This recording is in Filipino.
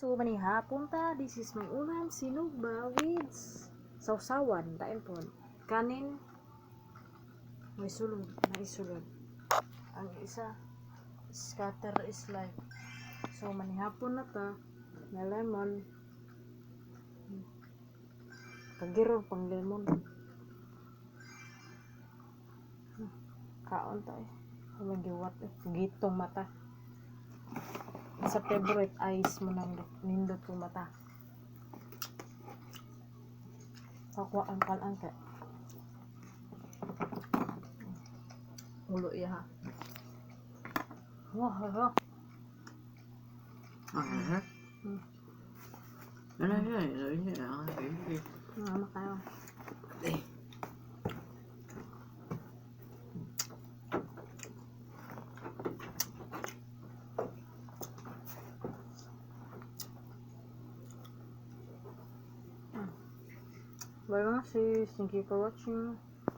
So, manihapon ta. This is my ulam sinugba with sausawan. Dain po. Kanin. May sulod. May sulod. Ang isa, scatter is life. So, manihapon na ta. Na lemon. Kagiro pang lemon. Hmm, Kaon ta eh. Walang giwat eh. Gitong mata sa favorite eyes mo nang nindot ko mata. Pakwa ang kalang ka. Ulo iya ha. Wah, ha. Ah, ha? Ano yun? Ano yun? Bye mga sis. Thank you for watching.